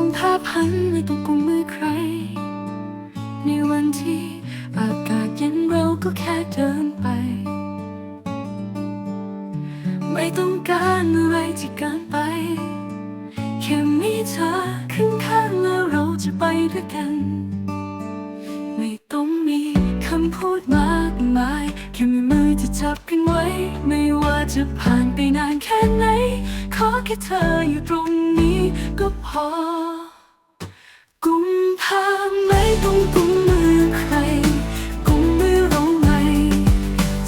กุมภาพันธ์ไม่ต้องกุมมือใคร ในวันที่อากาศเย็นเราก็แค่เดินไป ไม่ต้องการอะไรที่เกินไป แค่มีเธอขึ้นข้างแล้วเราจะไปด้วยกัน ไม่ต้องมีคำพูดมากมาย แค่มีมือที่จับกันไว้ ไม่ว่าจะผ่านไปนานแค่ไหน แค่เธออยู่ตรงนี้ก็พอ กุมภาไม่ต้องกุมมือใคร กุมมือเราไง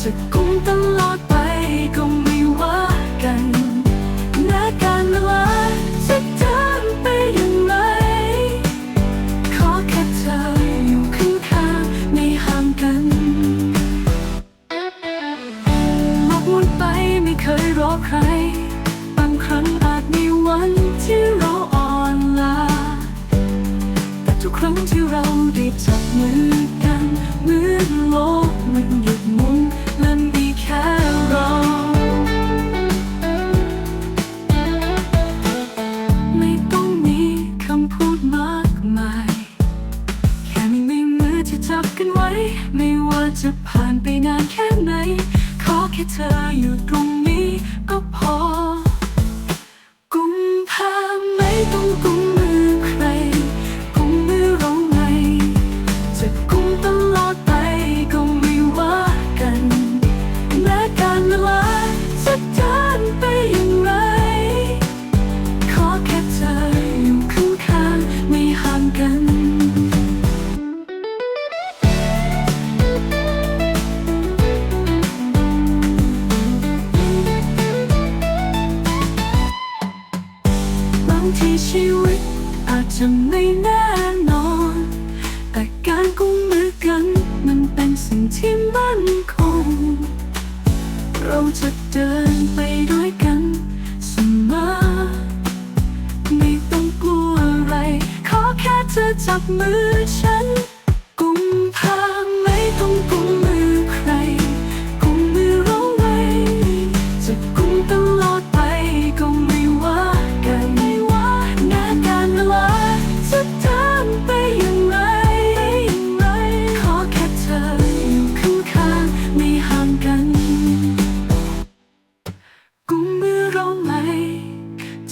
จะกุมตลอด ที่เราได้จับมือกันเหมือนโลกมันหยุดหมุนและมีแค่เรา ไม่ต้องมีคำพูดมากมาย แค่มีมือที่จับกันไว้ ไม่ว่าจะผ่านไปนานแค่ไหน ขอแค่เธออยู่ตรงนี้ก็พอางทีชีวิตอาจจะไม่แน่นอน แต่การกุมมือกันมันเป็นสิ่งที่มั่นคง เราจะเดินไปด้วยกันเสมอ ไม่ต้องกลัวอะไร ขอแค่เธอจับมือฉัน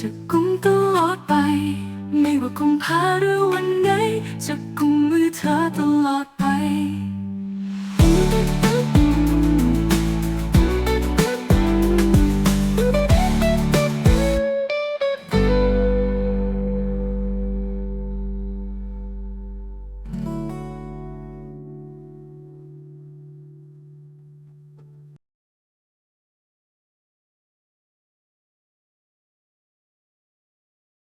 จะกุมตลอดไป ไม่ว่ากุมภาหรือวันไหนจะกุมมือเธอตลอดไป